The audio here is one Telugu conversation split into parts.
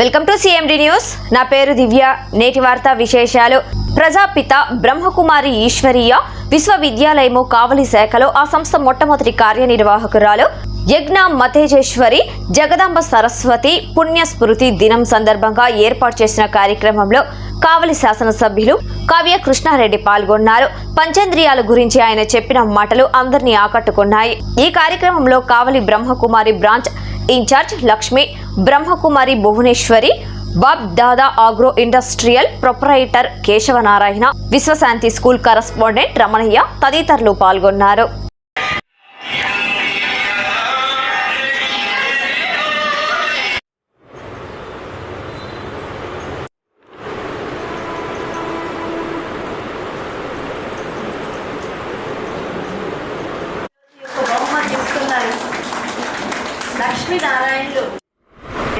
Welcome to CMD news నా పేరు దివ్య. నేటి వార్తా విశేషాలు. ప్రజాపిత బ్రహ్మకుమారి ఈశ్వరీయ విశ్వవిద్యాలయము కావలి శాఖలో ఆ సంస్థ మొట్టమొదటి కార్యనిర్వాహకురాలు యజ్ఞ మతేజేశ్వరి జగదాంబ సరస్వతి పుణ్య స్మృతి దినం సందర్భంగా ఏర్పాటు చేసిన కార్యక్రమంలో కావలి శాసనసభ్యులు కావ్య కృష్ణారెడ్డి పాల్గొన్నారు. పంచేంద్రియాల గురించి ఆయన చెప్పిన మాటలు అందరినీ ఆకట్టుకున్నాయి. ఈ కార్యక్రమంలో Kavali Brahma Kumari branch incharge Lakshmi Brahma Kumari Bhuvaneswari Bap Dada agro industrial proprietor Keshavanarayana Vishwashanti school correspondent Ramanaiah తదితరులు పాల్గొన్నారు.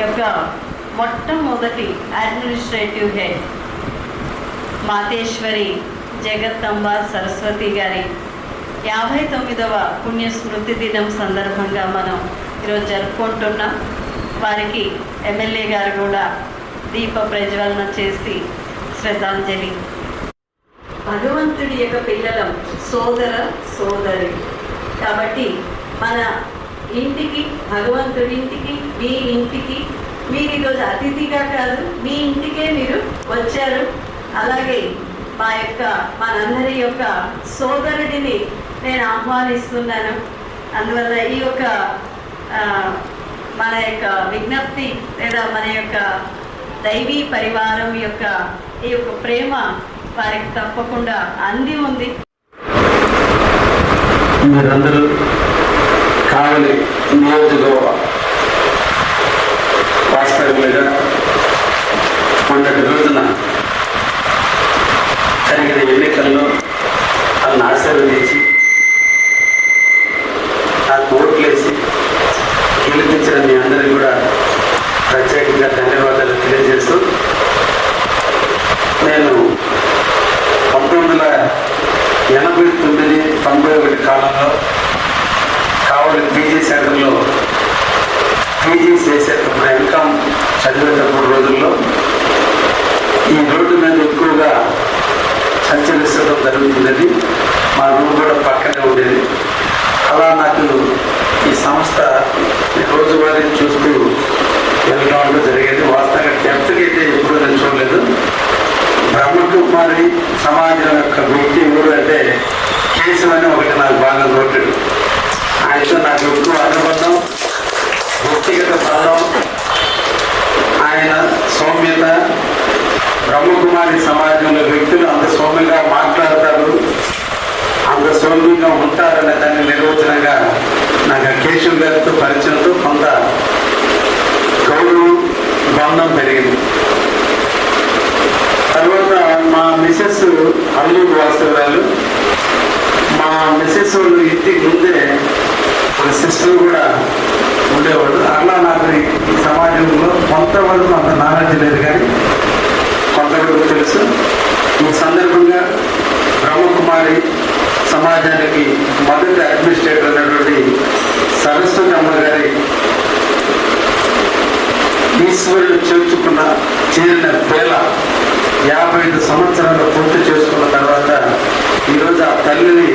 యొక్క మొట్టమొదటి అడ్మినిస్ట్రేటివ్ హెడ్ మాతేశ్వరి జగత్తంబ సరస్వతి గారి యాభై తొమ్మిదవ పుణ్యస్మృతి దినం సందర్భంగా మనం ఈరోజు జరుపుకుంటున్నాం. వారికి ఎమ్మెల్యే గారు కూడా దీప ప్రజ్వలన చేసి శ్రద్ధాంజలి. భగవంతుడి యొక్క పిల్లలం సోదర సోదరి. కాబట్టి మన ఇంటికి భగవంతుడి ఇంటికి మీ ఇంటికి. మీరు ఈరోజు అతిథిగా కాదు మీ ఇంటికే మీరు వచ్చారు. అలాగే మా యొక్క మనందరి యొక్క సోదరుడిని నేను ఆహ్వానిస్తున్నాను. అందువల్ల ఈ యొక్క మన యొక్క విజ్ఞప్తి లేదా మన యొక్క దైవీ పరివారం యొక్క ఈ యొక్క ప్రేమ వారికి తప్పకుండా అంది ఉంది. మీరందరూ కావలి నియోజకవర్గ వాస్తవికులుగా మొన్నటి రోజున జరిగిన ఎన్నికల్లో నన్ను ఆశీర్వదించి నాకు ఓట్లేసి గెలిపించిన మీ అందరికీ కూడా ప్రత్యేకంగా ధన్యవాదాలు తెలియజేస్తూ నేను పంతొమ్మిది వందల ఎనభై తొమ్మిది తొంభై ఒకటి కాలంలో కావలి పీజీ సెంటర్లో పీజీ చేసేటప్పుడు ఎంకామ్ చదివేటప్పుడు రోజుల్లో ఈ రోడ్డు మీద ఎక్కువగా సంచరిస్తడం జరుగుతున్నది మా రూమ్ కూడా పక్కనే ఉండేది అలా నాకు ఈ సంస్థ రోజువారీ చూస్తూ వెళ్ళడం అంటూ జరిగేది వాస్తవంగా డెప్త్కి అయితే ఎప్పుడు నేను చూడలేదు బ్రహ్మకుమారి సమాజం యొక్క వ్యక్తి ఎవరు అంటే కేశవ్ అని ఒకటి నాకు బాగా నోటెడు ఆయనతో నాకు ఎక్కువ అనుబంధం వ్యక్తిగత బంధం ఆయన సౌమ్యత బ్రహ్మకుమారి సమాజంలో వ్యక్తులు అంత సౌమ్యంగా మాట్లాడతారు అంత సౌమ్యంగా ఉంటారనే దాన్ని నిర్వచనంగా నాకు ఆ కేశవ్ గారితో పరిచయంతో కొంత గౌరవం బంధం పెరిగింది. తర్వాత మా మిసెస్ అల్లూరు వాస్తవరాలు మా మిసెస్ వాళ్ళు ఇంటికి ముందే ఒక సిస్టర్ కూడా ఉండేవాడు అలా నాకు ఈ సమాజంలో కొంతవరకు అంత నాలెడ్జ్ లేదు కానీ కొంతవరకు తెలుసు. ఈ సందర్భంగా కుమారి సమాజానికి మొదటి అడ్మినిస్ట్రేటర్ అయినటువంటి సరస్వతి అమ్మ గారి ఈశ్వరుడు చేర్చుకున్న చేరిన వేళ యాభై ఐదు సంవత్సరాలు పూర్తి చేసుకున్న తర్వాత ఈరోజు ఆ తల్లిని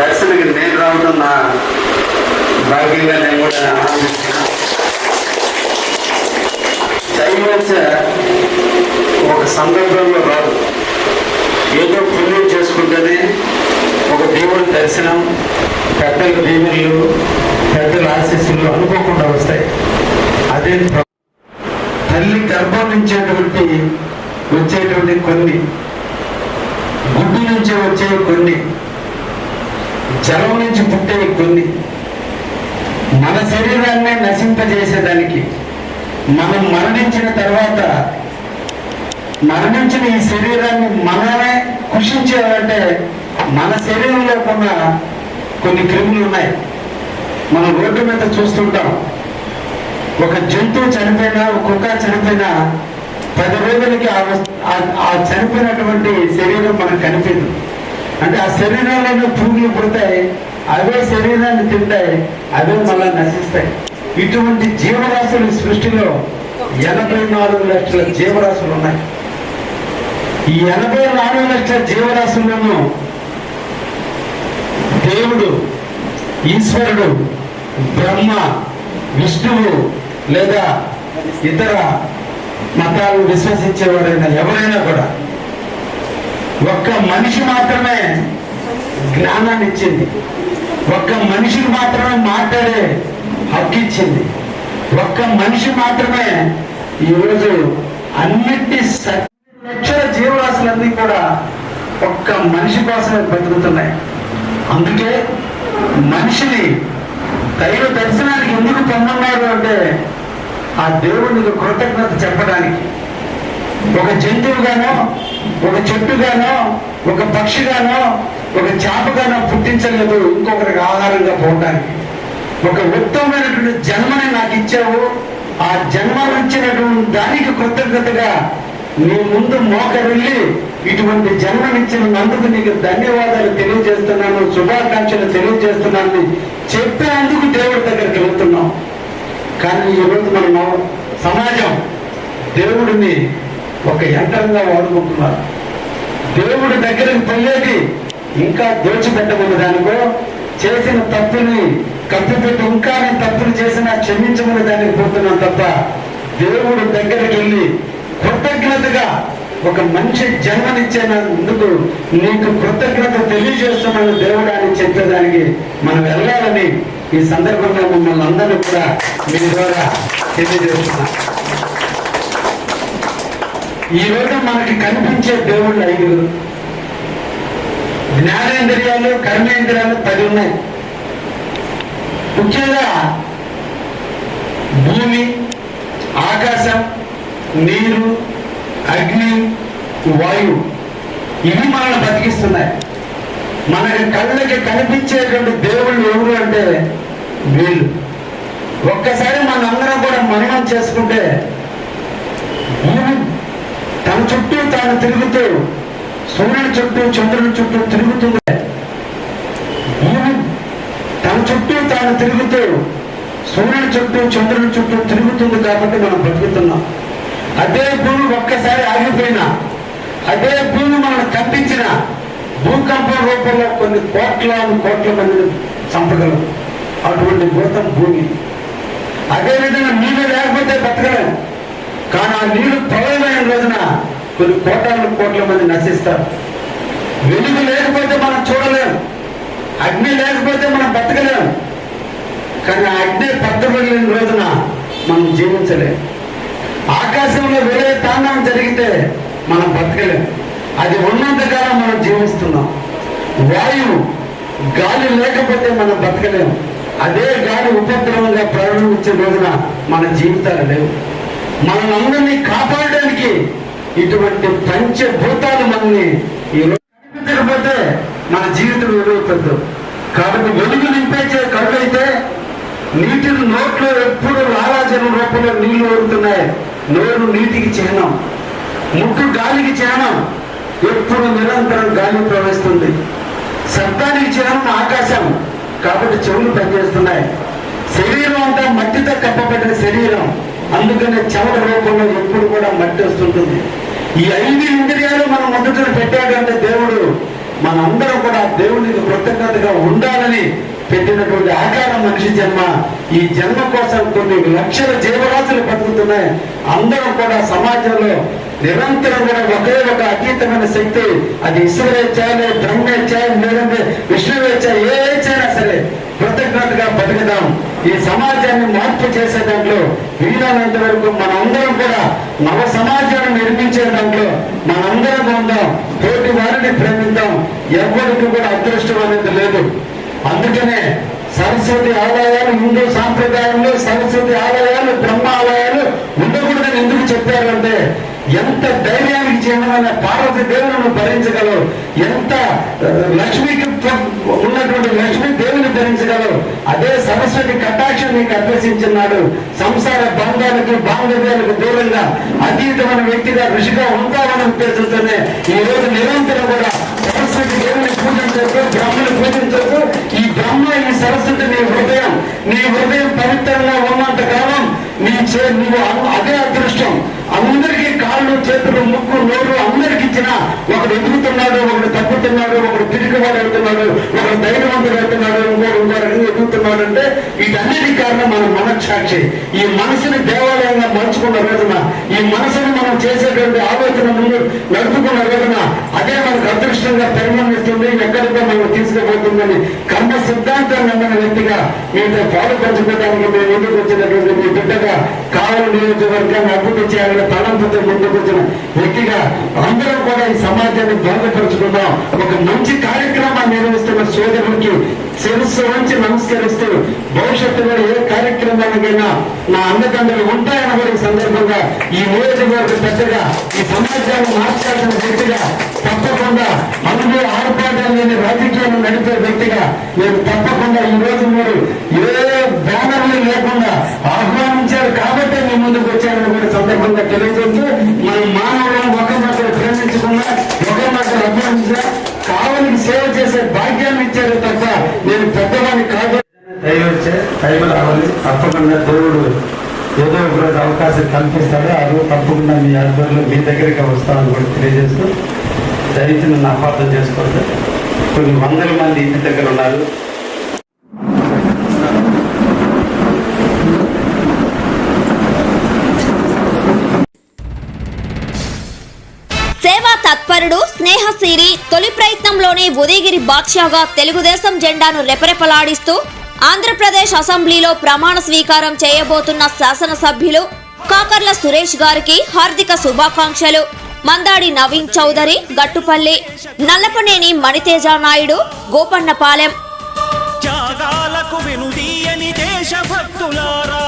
దర్శనకి నేను రావడం నా భాగ్యంగా నేను కూడా ఆనందిస్తున్నాను. దైవచ ఒక సందర్భంలో రాదు. ఏదో పుణ్యం చేసుకుంటేనే ఒక దేవుడి దర్శనం పెద్దల దీవెనలు పెద్దల ఆశీస్సులు అనుకోకుండా వస్తాయి. అదే తల్లి గర్భం నుంచేటువంటి వచ్చేటువంటి కొన్ని గుడ్డు నుంచి వచ్చే కొన్ని జలం నుంచి పుట్టే కొన్ని మన శరీరాన్నే నశింపజేసేదానికి మనం మరణించిన తర్వాత మరణించిన ఈ శరీరాన్ని మనమే కృషించాలంటే మన శరీరం లేకుండా కొన్ని క్రిములు ఉన్నాయి. మనం రోడ్డు మీద చూస్తుంటాం. ఒక జంతువు చనిపోయినా ఒక కుక్క చనిపోయినా పది రోజులకి ఆ చనిపోయినటువంటి శరీరం మనకు కనిపించదు. అంటే ఆ శరీరంలోనే పురుగులు పుడతాయి అవే శరీరాన్ని తింటాయి అవే మళ్ళీ నశిస్తాయి. ఇటువంటి జీవరాశులు సృష్టిలో ఎనభై నాలుగు లక్షల జీవరాశులు ఉన్నాయి. ఈ ఎనభై నాలుగు లక్షల జీవరాశులను దేవుడు ఈశ్వరుడు బ్రహ్మ విష్ణువు లేదా ఇతర మతాలు విశ్వసించేవారైనా ఎవరైనా కూడా ఒక్క మనిషి మాత్రమే జ్ఞానాన్ని ఇచ్చింది. ఒక్క మనిషికి మాత్రమే మాట్లాడే హక్కు ఇచ్చింది. ఒక్క మనిషి మాత్రమే ఈరోజు అన్నిటి స- జీవరాశులన్నీ కూడా ఒక్క మనిషి కోసమే బతుకుతున్నాయి. అందుకే మనిషిని దైవ దర్శనానికి ఎందుకు పొమ్మన్నారు అంటే ఆ దేవునికి కృతజ్ఞత చెప్పడానికి. ఒక జంతువుగానో ఒక చెట్టుగానో ఒక పక్షిగానో ఒక చేపగానో పుట్టించలేదు ఇంకొకరికి ఆహారంగా పోవడానికి ఒక ఉత్తమమైనటువంటి జన్మని నాకు ఇచ్చావు ఆ జన్మ ఇచ్చినటువంటి దానికి కృతజ్ఞతగా నీ ముందు మోకరిల్లి ఇటువంటి జన్మనిచ్చినందుకు నీకు ధన్యవాదాలు తెలియజేస్తున్నాను శుభాకాంక్షలు తెలియజేస్తున్నాను. చెప్పేందుకు దేవుడి దగ్గరికి వెళ్తున్నాం. కానీ ఈరోజు మన సమాజం దేవుడిని ఒక యంత్రంగా వాడుకుంటున్నారు. దేవుడి దగ్గరికి పోయేది ఇంకా దోచిపెట్టమని దానికో చేసిన తప్పుని కప్పిపెట్టి ఇంకా నేను తప్పులు చేసినా క్షమించమని దానికి పోతున్నాను తప్ప దేవుడి దగ్గరికి వెళ్ళి కృతజ్ఞతగా ఒక మంచి జన్మనిచ్చే ముందుకు నీకు కృతజ్ఞత తెలియజేస్తున్నాను దేవుడు అని చెప్పేదానికి మనం వెళ్ళాలని ఈ సందర్భంగా మిమ్మల్ని అందరినీ కూడా మీ ద్వారా తెలియజేస్తున్నాం ఈ రోజు మనకి కనిపించే దేవుళ్ళు ఐదుగురు. జ్ఞానేంద్రియాలు కర్మేంద్రియాలు పది ఉన్నాయి. ముఖ్యంగా భూమి ఆకాశం నీరు అగ్ని వాయువు ఇవి మనల్ని బతికిస్తున్నాయి. మనకి కళ్ళకి కనిపించేటువంటి దేవుళ్ళు ఎవరు అంటే వీళ్ళు. ఒక్కసారి మనందరం కూడా మననం చేసుకుంటే భూమి తన చుట్టూ తాను తిరుగుతూ సూర్యుని చుట్టూ చంద్రుని చుట్టూ తిరుగుతుంది భూమి తన చుట్టూ తాను తిరుగుతూ సూర్యుని చుట్టూ చంద్రుని చుట్టూ తిరుగుతుంది కాబట్టి మనం బతుకుతున్నాం అదే భూమి ఒక్కసారి ఆగిపోయినా అదే భూమి మనం కంపించిన భూకంపం రూపంలో కొన్ని కోట్ల కోట్ల మందిని చంపగలం. అటువంటి భూతం భూమి. అదేవిధంగా నీళ్ళు లేకపోతే బతకలేం. కానీ ఆ నీళ్ళు ప్రళయమైన రోజున కొన్ని కోటాను కోట్ల మంది నశిస్తారు. వెలుగు లేకపోతే మనం చూడలేం. అగ్ని లేకపోతే మనం బతకలేం. కానీ ఆ అగ్ని పట్టబడిన రోజున మనం జీవించలేం. ఆకాశంలో వేరే తాండం జరిగితే మనం బతకలేం. అది ఉన్నంతకాలం మనం జీవిస్తున్నాం. వాయువు గాలి లేకపోతే మనం బతకలేం. అదే గాలి ఉపద్రవంగా ప్రారంభించే రోజున మన జీవితాలు లేవు. మనందరినీ కాపాడడానికి ఇటువంటి పంచభూతాలు మనల్ని ఈ కనిపించకపోతే మన జీవితం విలువతుంది కాబట్టి వెలుగు నింపేచే కళ్ళు అయితే నీటిని నోట్లో ఎప్పుడు లాలాజలం రూపంలో నీళ్ళు ఊరుతున్నాయి. నోరు నీటికి చిహ్నం ముక్కు గాలికి చిహ్నం. ఎప్పుడు నిరంతరం గాలి ప్రవహిస్తుంది. శబ్దానికి చిహ్నం ఆకాశం. కాబట్టి చెవులు పనిచేస్తున్నాయి. శరీరం అంతా మట్టితో కప్పబడిన శరీరం. అందుకనే చెమట రూపంలో ఎప్పుడు కూడా మట్టి వస్తుంటుంది. ఈ ఐదు ఇంద్రియాలు మనం మొదట పెట్టాడంటే దేవుడు మనందరం కూడా దేవునికి కృతజ్ఞతగా ఉండాలని పెట్టినటువంటి ఆకారం మనిషి జన్మ ఈ జన్మ కోసం కొన్ని లక్షల జీవరాశులు బతుకుతున్నాయి. అందరం కూడా సమాజంలో నిరంతరం కూడా ఒకే ఒక అతీతమైన శక్తి అది ఈశ్వరేచ్చాయలే బ్రహ్మేచ్చాయ లేదంటే విష్ణువేచ్ఛ ఏ ఇచ్చైనా సరే కృతజ్ఞతగా బతుకుదాం. ఈ సమాజాన్ని మార్పు చేసే దాంట్లో వీలైనంత వరకు మనందరం కూడా నవ సమాజాన్ని నిర్మించే దాంట్లో మనందరం ఉందాం. తోటి వారిని ప్రేమిద్దాం. ఎవరికి కూడా అదృష్టం అనేది లేదు. అందుకనే సరస్వతి ఆలయాలు హిందూ సాంప్రదాయంలో సరస్వతి ఆలయాలు బ్రహ్మ ఆలయాలు ఉండకూడదని ఎందుకు చెప్పారంటే ఎంత ధైర్యానికి చెందిన పార్వతి దేవులను భరించగలవు ఎంత లక్ష్మికి ఉన్నటువంటి లక్ష్మి దేవుని భరించగలవు అదే సరస్వతి కటాక్షం నీకు అభ్యసించున్నాడు సంసార బంధాలకు బాంధవ్యాలకు దూరంగా అతీతమైన వ్యక్తిగా ఋషిగా ఉంటామని ఉద్దేశంతోనే ఈ రోజు నిరంతరం కూడా సరస్వతి దేవుని పూజించవచ్చు బ్రహ్మను పూజించవచ్చు సరస్వతి నీ హృదయం నీ హృదయం పవిత్రంగా ఉన్నంత కాలం నీ చే నువ్వు అదే అదృష్టం. అందరికీ కాళ్ళు చేతులు ముక్కు నోరు అందరికి ఇచ్చిన ఒకడు ఎదుగుతున్నాడు ఒకడు తప్పుతున్నాడు ఒకడు పిరికివాడు అవుతున్నాడు ఒకడు ధైర్యవంతుడు అవుతున్నాడు ఇంకోటి ఇంకో ఎదుగుతున్నాడు అంటే వీటన్నిటి కారణం మన మనస్సాక్షి. ఈ మనసుని దేవాలయంగా మలుచుకున్న రోజున ఈ మనసుని మనం చేసేటువంటి ఆలోచన ముందు నడుపుకున్న రోజున అదే మనకు అదృష్టంగా పరిణమిస్తుంది ఎక్కడికో మనం తీసుకుపోతుందని కర్మ సిద్ధాంతం నమ్మిన వ్యక్తిగా మీతో పాలు పంచుకోవడానికి మేము ముందుకు వచ్చినటువంటి మీ బిడ్డగా కావలి నియోజకవర్గాన్ని అభివృద్ధి చేయాలని తలంపుతో ముందుకు వచ్చిన వ్యక్తిగా అందరూ కూడా ఈ సమాజాన్ని బాగుపరచుకుందాం. ఒక మంచి కార్యక్రమాన్ని నిర్వహిస్తున్న సోదరునికి శిరస్సు ఉంచి నమస్కరిస్తూ భవిష్యత్తులో ఏ కార్యక్రమానికైనా నా అన్నదండలు ఉంటాయని కూడా సందర్భంగా ఈ నియోజకవర్గ పెద్దగా ఈ సమాజాన్ని మార్చాల్సిన వ్యక్తిగా తప్పకుండా అందులో ఆర్పాటాలు లేని రాజకీయాన్ని నడిపే వ్యక్తిగా నేను తప్పకుండా ఈ రోజు మీరు ఏ బ్యానర్లు లేకుండా ఆహ్వానించారు కాబట్టి మీ ముందుకు వచ్చారని కూడా సందర్భంగా తెలియజేస్తూ మనం మానవులను ఒకరినొకరు ప్రేమించకుండా ఒకరినొకరు అభినందించా కావలికి సేవ చేసే భాగ్యాన్ని ఇచ్చారు తప్ప నేను పెద్దవాడిని కాదు దయ వచ్చే టైం రావాలి తప్పకుండా దేవుడు ఏదో ఒక రోజు అవకాశం కల్పిస్తాడు అది తప్పకుండా మీ ఆధ్వర్యంలో మీ దగ్గరికి వస్తామని కూడా తెలియజేస్తూ దయచేసి నన్ను అపార్థం చేసుకోవద్దు కొన్ని వందల మంది ఇంటి దగ్గర ఉన్నారు. సేవా తత్పరుడు స్నేహశీలి తొలి ప్రయత్నంలోనే ఉదయగిరి బాద్షాగా తెలుగుదేశం జెండాను రెపరెపలాడిస్తూ ఆంధ్రప్రదేశ్ అసెంబ్లీలో ప్రమాణ స్వీకారం చేయబోతున్న శాసనసభ్యులు కాకర్ల సురేష్ గారికి హార్దిక శుభాకాంక్షలు. మందాడి నవీన్ చౌదరి గట్టుపల్లి నల్లపనేని మణితేజ నాయుడు గోపన్నపాలెం. త్యాగాలకు దేశభక్తులారా.